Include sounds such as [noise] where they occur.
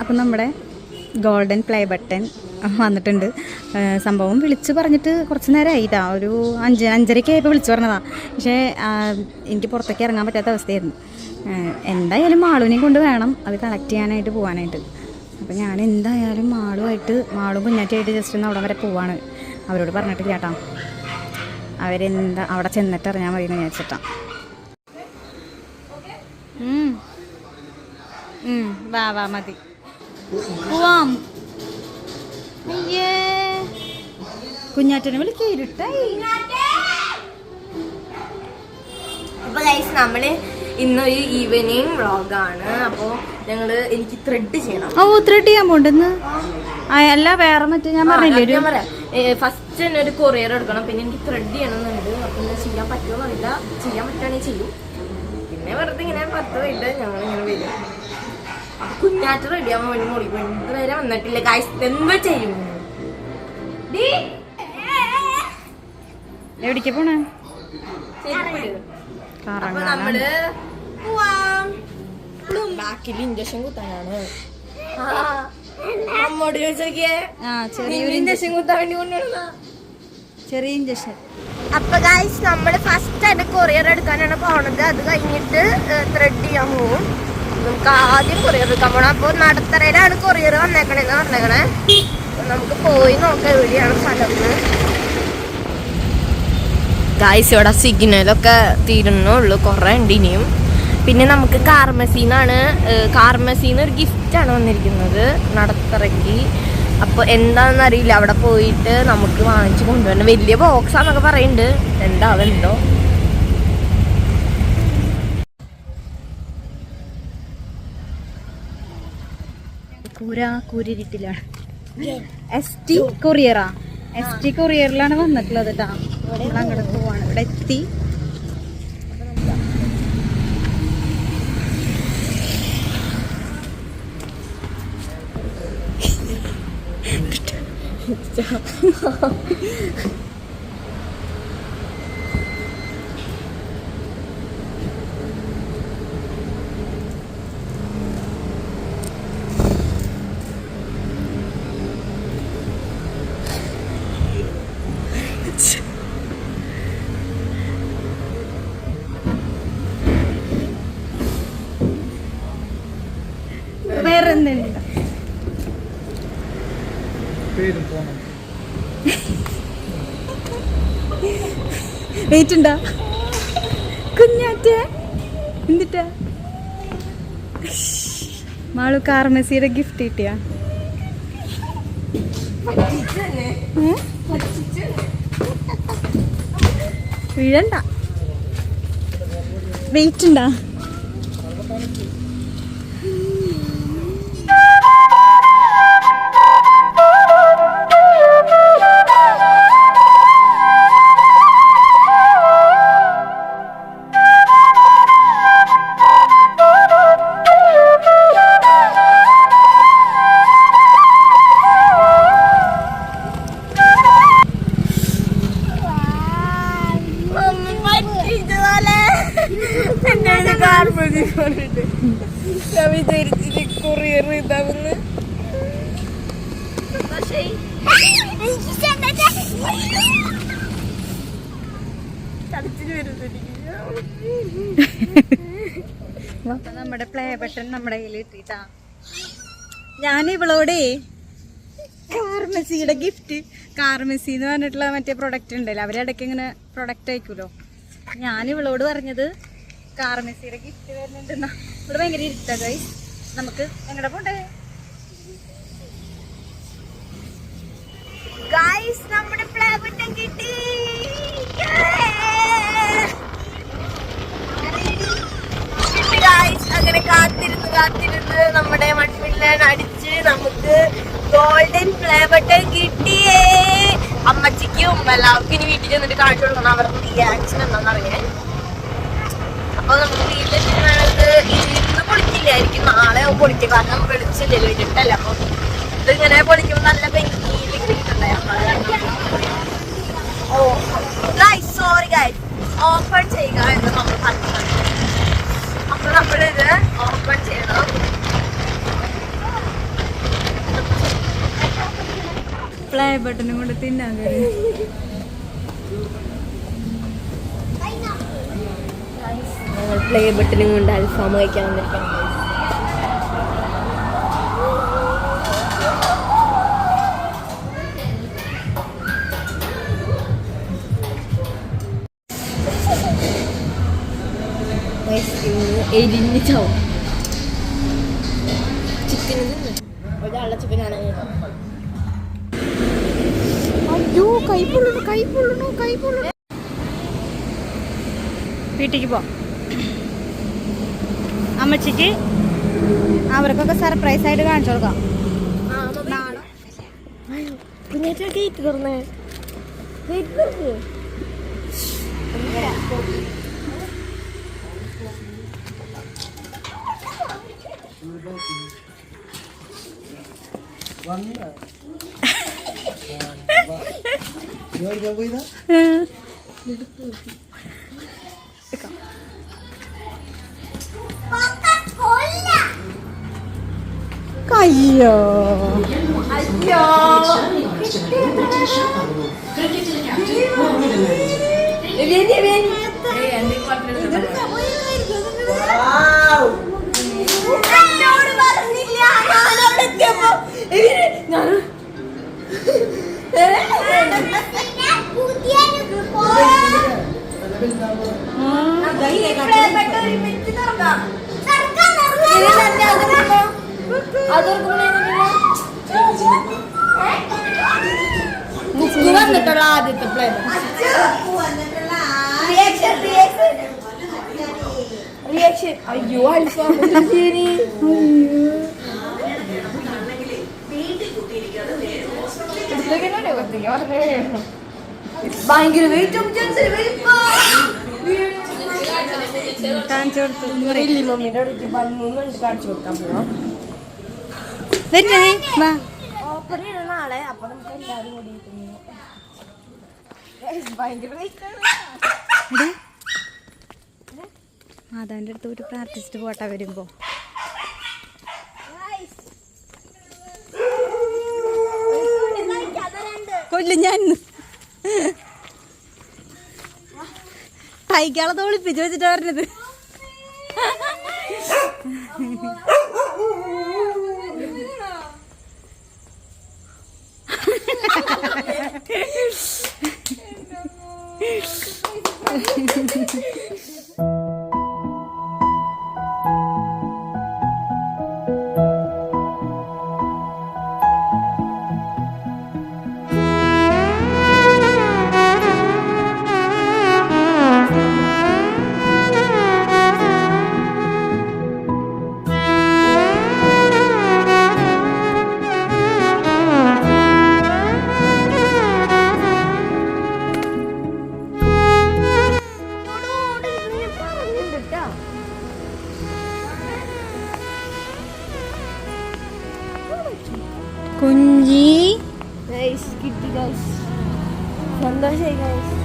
അപ്പം നമ്മുടെ golden play button വന്നിട്ടുണ്ട്. സംഭവം വിളിച്ച് പറഞ്ഞിട്ട് കുറച്ച് നേരമായിട്ടാ. ഒരു അഞ്ച് അഞ്ചരയ്ക്ക് ആയപ്പോൾ വിളിച്ചു പറഞ്ഞതാ. പക്ഷേ എനിക്ക് പുറത്തേക്ക് ഇറങ്ങാൻ പറ്റാത്ത അവസ്ഥയായിരുന്നു. എന്തായാലും മാളുവിനെയും കൊണ്ട് വേണം അത് കളക്ട് ചെയ്യാനായിട്ട് പോകാനായിട്ട് അപ്പം ഞാൻ എന്തായാലും മാളുമായിട്ട് മാളും കുഞ്ഞാറ്റിയായിട്ട് ജസ്റ്റ് ഒന്ന് അവിടെ വരെ പോവാണ്. അവരോട് പറഞ്ഞിട്ടില്ല കേട്ടോ. അവരെന്താ അവിടെ ചെന്നിട്ട് അറിഞ്ഞാൽ മതി എന്ന് വിചാരിച്ചിട്ടാ വാ വാ മതി. പോവാം. അയ്യേ. കുഞ്ഞാറ്റനെ വിളിക്ക ഇരുട്ടായി. അപ്പൊ ഗൈസ് നമ്മൾ ഇന്നൊരു ഈവനിങ് വ്ളോഗാണ് അപ്പോ ഞങ്ങൾ എനിക്ക് ത്രെഡ് ചെയ്യണം. ഓ ത്രെഡ് ചെയ്യാൻ പോണ്ടെന്ന്? അല്ല വേറെ മറ്റേ ഞാൻ പറഞ്ഞില്ലേ ഞാൻ പറയാം. ഫസ്റ്റ് തന്നെ ഒരു കൊറിയർ എടുക്കണം. പിന്നെ എനിക്ക് ത്രെഡ് ചെയ്യണമെന്നുണ്ട്. അപ്പൊ ചെയ്യാൻ പറ്റുമോ അറിയില്ല. ചെയ്യാൻ പറ്റുകയാണെങ്കിൽ ചെയ്യും. പിന്നെ വെറുതെ ഇങ്ങനെ പത്ത് വൈകിട്ട് ഞങ്ങൾ ഇങ്ങനെ വരും. കുഞ്ഞാറ്റ് റെഡി ആവാൻ വേണ്ടി മോളി ഇതുവരെ വന്നിട്ടില്ല. ഗൈസ് എന്താ ചെയ്യും. എവിടേക്ക് പോണേ. അപ്പൊ കറങ്ങാനാണ് നമ്മൾ പോവാം. ബാക്കിൽ ഇഞ്ചക്ഷൻ കുത്താനാണ്. ആ, അമ്മോട് ചോദിച്ചോക്കിയേ. ആ ചെറിയൊരു ഇഞ്ചക്ഷൻ കുത്താൻ വേണ്ടി കൊണ്ടുവരുന്ന ചെറിയ ഇഞ്ചക്ഷൻ അപ്പൊ ഗൈസ് നമ്മൾ ഫസ്റ്റ് ആയിട്ട് കൊറിയർ എടുക്കാനാണ് പോണത്. അത് കഴിഞ്ഞിട്ട് ത്രെഡ് ചെയ്യാൻ പോവും. നമുക്ക് ആദ്യം കൊറിയർ എടുക്കാൻ പോണം. അപ്പൊ നടത്തറയിലാണ് കൊറിയർ വന്നേക്കണേന്ന് പറഞ്ഞേക്കണേ. നമുക്ക് പോയി നോക്കാം എവിടെയാണ് സ്ഥലം. ഗായ്സ് ഇവിടെ സിഗ്നലൊക്കെ തീരുന്നുള്ളൂ. കുറേ ഉണ്ട് ഇനിയും. പിന്നെ നമുക്ക് കാർമസീന്നാണ് കാർമസീന്ന് ഒരു ഗിഫ്റ്റാണ് വന്നിരിക്കുന്നത് നടത്തറയ്ക്ക്. അപ്പോൾ എന്താണെന്ന് അറിയില്ല അവിടെ പോയിട്ട് നമുക്ക് വാങ്ങിച്ചു കൊണ്ടുവരണം. വലിയ ബോക്സാന്നൊക്കെ പറയുന്നുണ്ട്. എന്താവും കൂര കൂരിട്ടിലാണ് എസ് ടി കൊറിയറാ എസ് ടി കൊറിയറിലാണ് വന്നിട്ടുള്ളത് കേട്ടാ നമ്മൾ അങ്ങോട്ട് പോവാണ്. ഇവിടെ എത്തി. [laughs] [laughs] വേറെ വെയിറ്റ് ഉണ്ടാ കുഞ്ഞാറ്റ എന്തിട്ടാ? മാളു കാർമസിയുടെ ഗിഫ്റ്റ് കിട്ടിയാ? വീഴണ്ട. വെയിറ്റ് ഉണ്ടാ ഞാൻ വിചാരിച്ചിട്ട് കൊറിയർ ഇതാവുന്ന്. അപ്പൊ നമ്മുടെ പ്ലേ ബട്ടൺ നമ്മുടെ കയ്യിൽ കിട്ടിട്ടാ ഞാൻ ഇവളോടേ കാർമസിയുടെ ഗിഫ്റ്റ് കാർമസി എന്ന് പറഞ്ഞിട്ടുള്ള മറ്റേ പ്രൊഡക്റ്റ് ഉണ്ടല്ലോ അവരിടയ്ക്ക് ഇങ്ങനെ പ്രൊഡക്റ്റ് അയക്കുമല്ലോ ഞാൻ ഇവളോട് പറഞ്ഞത് കാർമസിയുടെ ഗിഫ്റ്റ് വരുന്നുണ്ടെന്നാ? ഇവിടെ ഭയങ്കര ഇരുട്ടാ നമുക്ക് എങ്ങടെ പോണ്ടേ? ഗൈസ് നമ്മുടെ കിട്ടി. അങ്ങനെ നമ്മുടെ അടിച്ച് നമുക്ക് ഗോൾഡൻ കിട്ടിയേ അമ്മച്ചിക്കും എല്ലാവർക്കും ഇനി വീട്ടിൽ ചെന്നിട്ട് കാണിച്ചു കൊടുക്കണം. അവരുടെ റിയാക്ഷൻ എന്താണെന്ന് അറിയാൻ. അപ്പൊ നമുക്ക് വീട്ടിലെത്തിനാൾക്ക് ഇന്ന് പൊളിക്കില്ലായിരിക്കും. നാളെ പൊളിക്കും. കാരണം വെളിച്ചില്ലല്ലോ ഇരുട്ടല്ല അപ്പൊ ഇതിങ്ങനെ പൊളിക്കുമ്പോ നല്ല പെങ്കിയിൽ കിട്ടുന്നുണ്ടായി oh guys sorry guys open ചെയ്യുക എന്ന് നമ്മൾ പറഞ്ഞിട്ടുണ്ട് അപ്പൊ നമ്മളിത് ഓപ്പൺ ചെയ്യണം. പ്ലേ ബട്ടണും കൊണ്ട് തിന്നാൻ കഴിയും. ഞങ്ങൾ പ്ലേ ബട്ടനും കൊണ്ട് അൽഫാം കഴിക്കാൻ വന്നിരിക്കാം എരിഞ്ഞ് ചാവും. അമ്മച്ചിക്ക് അവർക്കൊക്കെ സർപ്രൈസ് ആയിട്ട് കാണിച്ചു കൊടുക്കാം. കുഞ്ഞേറ്റ ഗേറ്റ് തുറന്നേ. [laughs] ഗേറ്റ് തുറക്ക് കയ്യോ അയ്യോ എന്നോട് ബുക്ക് വന്നിട്ടുള്ള ആദ്യത്തെ പ്ലേ റിയാക്ഷൻ അയ്യോ അൽഫാം ഭയങ്കര വെയിറ്റ് കാണിച്ചു കൊടുത്തു. മമ്മിയുടെ അടുത്ത്? പതിമൂന്ന് കാണിച്ചു കൊടുക്കാൻ പോവാം. മാതാവിന്റെ അടുത്ത് ഒരു പ്രാർത്ഥിച്ചിട്ട് പോട്ടാ വരുമ്പോ. കൊല്ലു ഞാൻ. തൈക്കാളത്തോളിപ്പിച്ച് വെച്ചിട്ടാ പറഞ്ഞത് Peace. ഗൈസ് കിട്ടി ഗൈസ് സന്തോഷായി ഗൈസ്